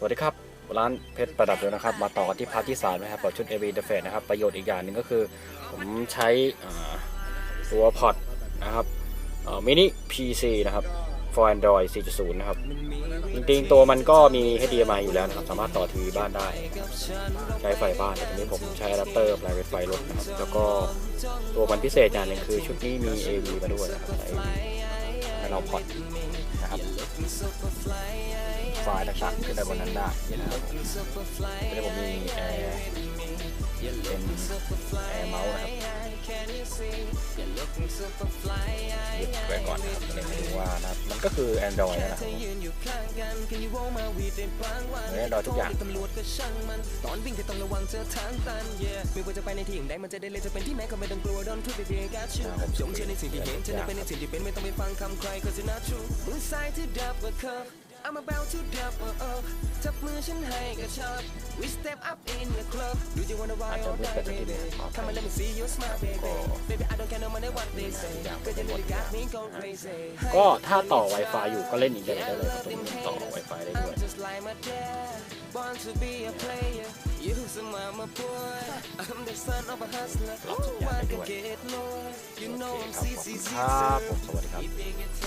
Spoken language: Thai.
สวัสดีครับ ร้านเพชรประดับเดียนะครับ มาต่อกันที่พาร์ทที่สามนะครับกับชุด AV Interface นะครับ ประโยชน์อีกอย่างหนึ่งก็คือ ผมใช้ตัวพอร์ตนะครับมินิ PC นะครับ for Android 4.0 นะครับ จริงๆ ตัวมันก็มี HDMI อยู่แล้วนะครับ สามารถต่อทีวีบ้านได้ ใช้ไฟบ้านแต่ทีนี้ผมใช้อะแดปเตอร์ปลายไฟรถนะครับ แล้วก็ตัวมันพิเศษอย่างหนึ่งคือชุดนี้มี AV มาด้วยนะครับ ให้เราพอนนะครับไฟล์ต่างๆขึ้นไปบนนั้นได้นะครับผมแล้ผมมีแอร์เป็นแอร์เมาส์นะครับยึดไว้ก่อนนะครับเดี๋ยวให้ดูว่านะครับมันก็คือ Android นะครับ ผมเหมือน Android ทุกอย่างตอนวิ่งที่ต้องระวังเจอทางตัน yeah ไม่ว่าจะไปในที่อย่างใดมันจะได้เลยจะเป็นที่ไหนก็ไม่ต้องกลัวโดนทุบไปเพียงแค่ชื่อจงเชื่อในสิ่งที่เห็นจะได้เป็นในสิ่งที่เป็นไม่ต้องไปฟังคำใคร cause you're not true มือซ้ายที่ดับว่า curve I'm about to double up จับมือฉันให้กระชับ We step up in the club Do you wanna อาจ ride จะ or มืด die ไปสักทีหนึ baby งขออภั Come ย on let me see you smile baby Baby I don't care no matter what they say Cause you really got me going crazy ก็ถ้าต่อ Wi-Fi อยู่ก็เล่นอินเทอร์เน็ตได้เลยครับตรงนี้ต่อ Wi-Fi ได้ด้วย I'm just like my dad, born to be a player. You some mama boy, I'm the son of a hustler. Lots of Ooh, I yeah, can anyway. get low. You know โอ I'm เคครับขอบคุณครับผมสวัสดีครับ CCC.